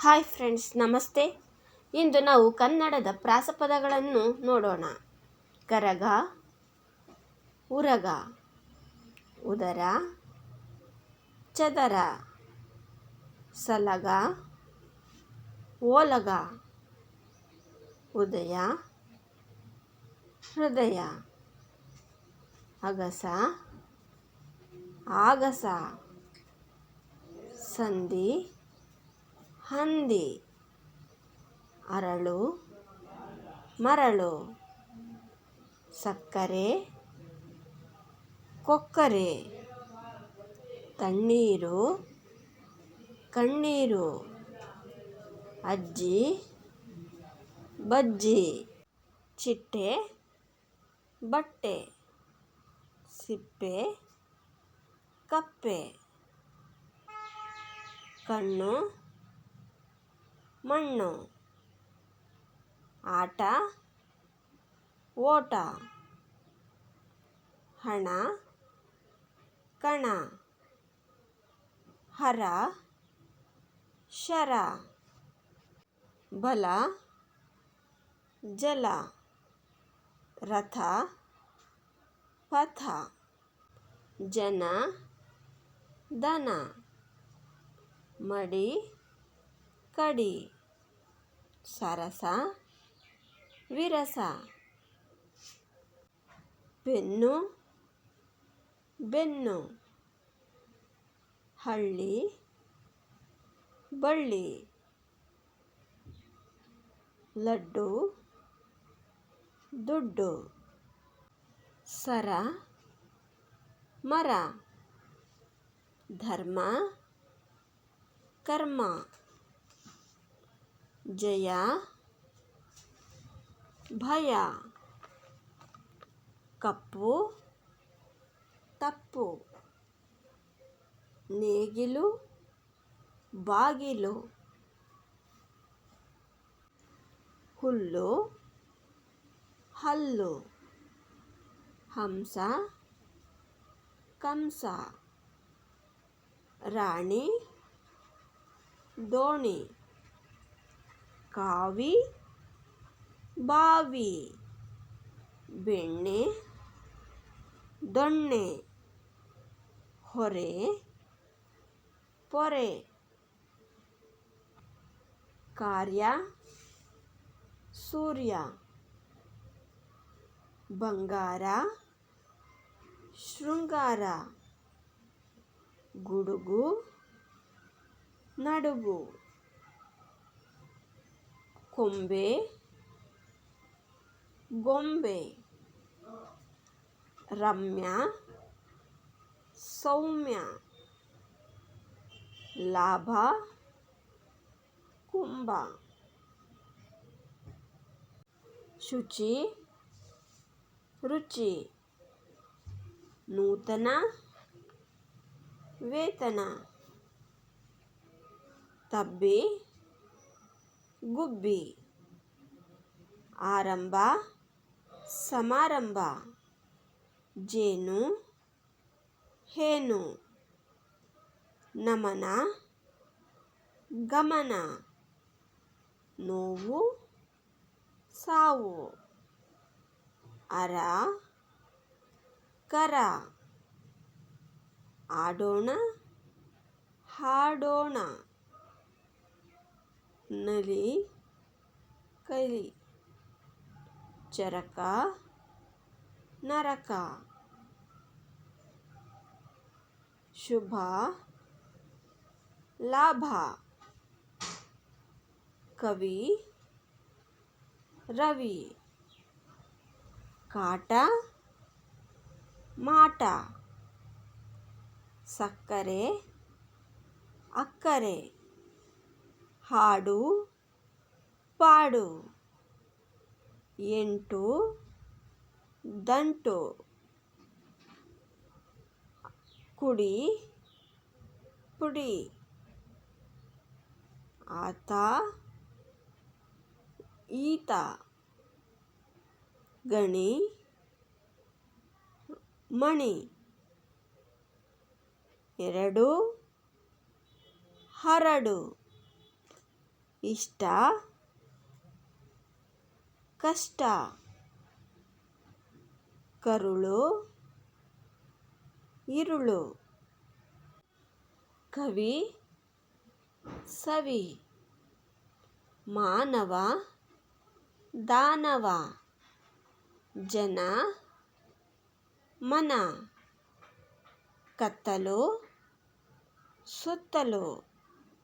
Hi friends, ನಮಸ್ತೆ. ಇಂದು ನಾವು ಕನ್ನಡದ ಪ್ರಾಸಪದಗಳನ್ನು ನೋಡೋಣ. ಕರಗ, ಉರಗ, ಉದರ, ಚದರ, ಸಲಗ, ಓಲಗ, ಉದಯ, ಹೃದಯ, ಅಗಸ, ಆಗಸ, ಸಂಧಿ ಹಂದಿ. ಅರಳು ಮರಳು. ಸಕ್ಕರೆ ಕೊಕ್ಕರೆ. ತಣ್ಣೀರು ಕಣ್ಣೀರು. ಅಜ್ಜಿ ಬಜ್ಜಿ. ಚಿಟ್ಟೆ ಬಟ್ಟೆ. ಸಿಪ್ಪೆ ಕಪ್ಪೆ. ಕಣ್ಣು ಮಣ್ಣು. ಆಟ, ಓಟ. ಹಣ, ಕಣ. ಹರ, ಶರ. ಬಲ, ಜಲ. ರಥ, ಪಥ. ಜನ, ದನ. ಮಡಿ, ಕಡಿ. ಸರಸ ವಿರಸ ಪೆನ್ನು ಬೆನ್ನು ಹಳ್ಳಿ ಬಳ್ಳಿ ಲಡ್ಡು ದುಡ್ಡು ಸರ ಮರ ಧರ್ಮ ಕರ್ಮ ಜಯ ಭಯ ಕಪ್ಪು ತಪ್ಪು ನೇಗಿಲು ಬಾಗಿಲು ಹುಲ್ಲು ಹಲ್ಲು ಹಂಸ ಕಂಸ ರಾಣಿ ದೋಣಿ ಕಾವಿ ಬಾವಿ ಬೆಣ್ಣೆ ದೊಣ್ಣೆ ಹೊರೆ ಪೊರೆ. ಕಾರ್ಯ ಸೂರ್ಯ. ಬಂಗಾರ ಶೃಂಗಾರ. ಗುಡುಗು ನಡುಗು. ಕೊಂಬೆ ಗೊಂಬೆ ರಮ್ಯ ಸೌಮ್ಯ ಲಾಭ ಕುಂಭ ಶುಚಿ ರುಚಿ ನೂತನ ವೇತನ ತಬ್ಬಿ ಗುಬ್ಬಿ. ಆರಂಭ ಸಮಾರಂಭ. ಜೇನು ಹೇನು. ನಮನ ಗಮನ. ನೋವು ಸಾವು. ಅರ ಕರ. ಆಡೋಣ ಹಾಡೋಣ. ನಲಿ ಕಲಿ ಚರಕ ನರಕ ಶುಭ ಲಾಭ ಕವಿ ರವಿ ಕಾಟ ಮಾಟ ಸಕ್ಕರೆ ಅಕ್ಕರೆ ಹಾಡು ಪಾಡು. ಎಂಟು ದಂಟು. ಕುಡಿ ಪುಡಿ. ಆತ ಈತ. ಗಣಿ ಮಣಿ. ಎರಡು ಹರಡು. ಇಷ್ಟ? ಕಷ್ಟ. ಕರುಳು. ಇರುಳು. ಕವಿ. ಸವಿ. ಮಾನವ. ದಾನವ. ಜನ. ಮನ. ಕತ್ತಲು. ಸುತ್ತಲು.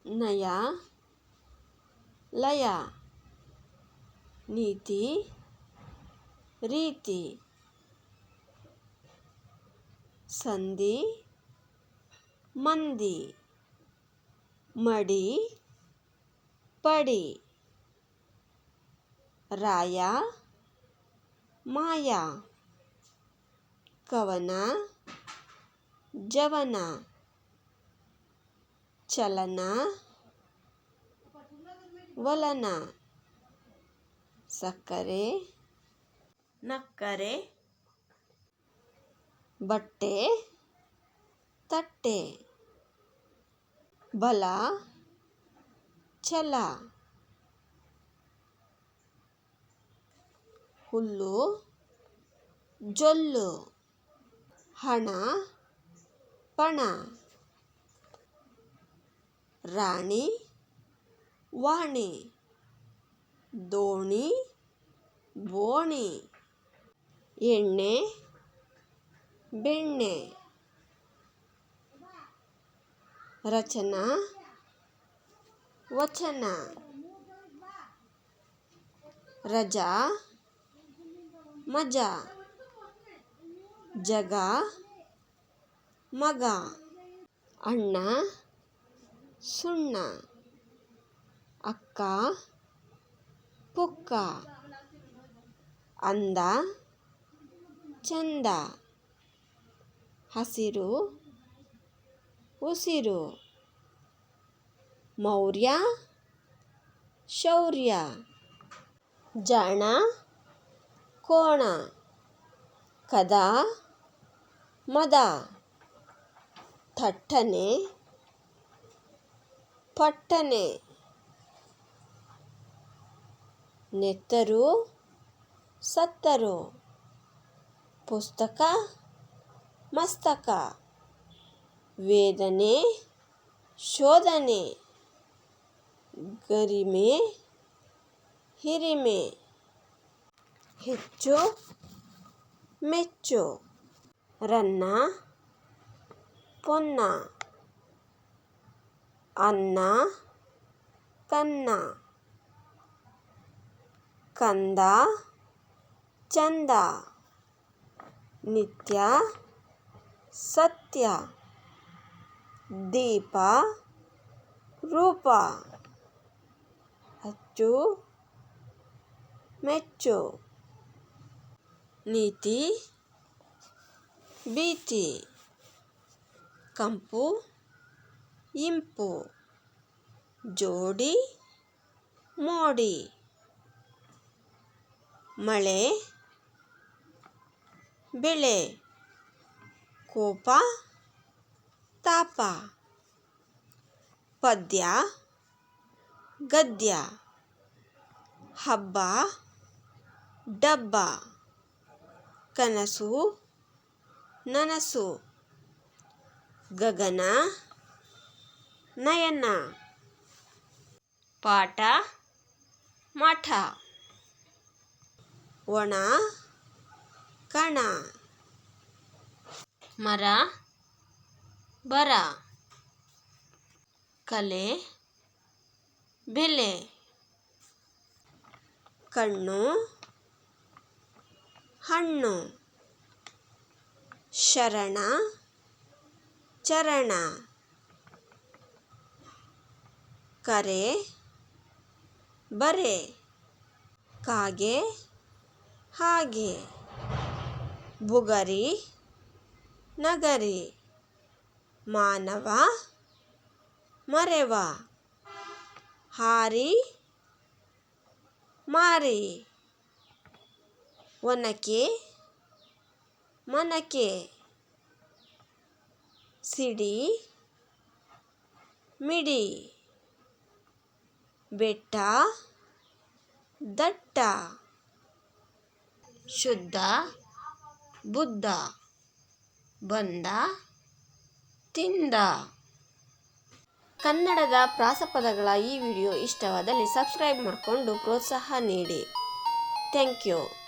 ನಯ. ಲಯ ನೀತಿ ರೀತಿ ಸಂಧಿ ಮಂದಿ ಮಡಿ ಪಡಿ ರಾಯ ಮಾಯ ಕವನ ಜವನ ಚಲನ ವಲನ. ಸಕ್ಕರೆ. ನಕ್ಕರೆ. ಬಟ್ಟೆ. ತಟ್ಟೆ. ಬಲ. ಛಲ. ಹುಲ್ಲು. ಜೊಲ್ಲು. ಹಣ. ಪಣ. ರಾಣಿ. ವಾಣಿ ದೋಣಿ ಬೋಣಿ ಎಣ್ಣೆ ಬೆಣ್ಣೆ ರಚನಾ ವಚನ ರಜಾ ಮಜಾ ಜಗ ಮಗ ಅಣ್ಣ ಸುಣ್ಣ ಅಕ್ಕ ಪುಕ್ಕ ಅಂದ ಚಂದ ಹಸಿರು ಉಸಿರು ಮೌರ್ಯ ಶೌರ್ಯ ಜಾಣ ಕೋಣ ಕದ ಮದ ಥಟ್ಟನೆ ಪಟ್ಟನೆ. ನೆತ್ತರು ಸತ್ತರು. ಪುಸ್ತಕ ಮಸ್ತಕ. ವೇದನೆ ಶೋಧನೆ. ಗರಿಮೆ ಹಿರಿಮೆ. ಹೆಚ್ಚು ಮೆಚ್ಚು. ರನ್ನ ಪೊನ್ನ. ಅನ್ನ ಕನ್ನ ಕಂದ ಚಂದ ನಿತ್ಯ ಸತ್ಯ ದೀಪ ರೂಪ ಅಚ್ಚು ಮೆಚ್ಚು ನೀತಿ ಭೀತಿ ಕಂಪು ಇಂಪು ಜೋಡಿ ಮೋಡಿ. ಮಳೆ ಬೆಳೆ ಕೋಪ ತಾಪ ಪದ್ಯ ಗದ್ಯ ಹಬ್ಬ ಡಬ್ಬ ಕನಸು ನನಸು ಗಗನ ನಯನ ಪಾಠ ಮಠ. ಒಣ ಕಣ. ಮರ ಬರ. ಕಲೆ ಬೆಲೆ. ಕಣ್ಣು ಹಣ್ಣು. ಶರಣ ಚರಣ. ಕರೆ ಬರೆ. ಕಾಗೆ ಹಾಗೆ ಬುಗರಿ ನಗರಿ ಮಾನವ ಮರೆವ ಹಾರಿ ಮಾರಿ ಒನಕೆ ಮನಕೆ ಸಿಡಿ ಮಿಡಿ ಬೆಟ್ಟ ದಟ್ಟ. ಶುದ್ಧ, ಬುದ್ಧ, ಬಂದ, ತಿಂದ. ಕನ್ನಡದ ಪ್ರಾಸಪದಗಳ ಈ ವಿಡಿಯೋ ಇಷ್ಟವಾದಲ್ಲಿ ಸಬ್ಸ್ಕ್ರೈಬ್ ಮಾಡಿಕೊಂಡು ಪ್ರೋತ್ಸಾಹ ನೀಡಿ. Thank you.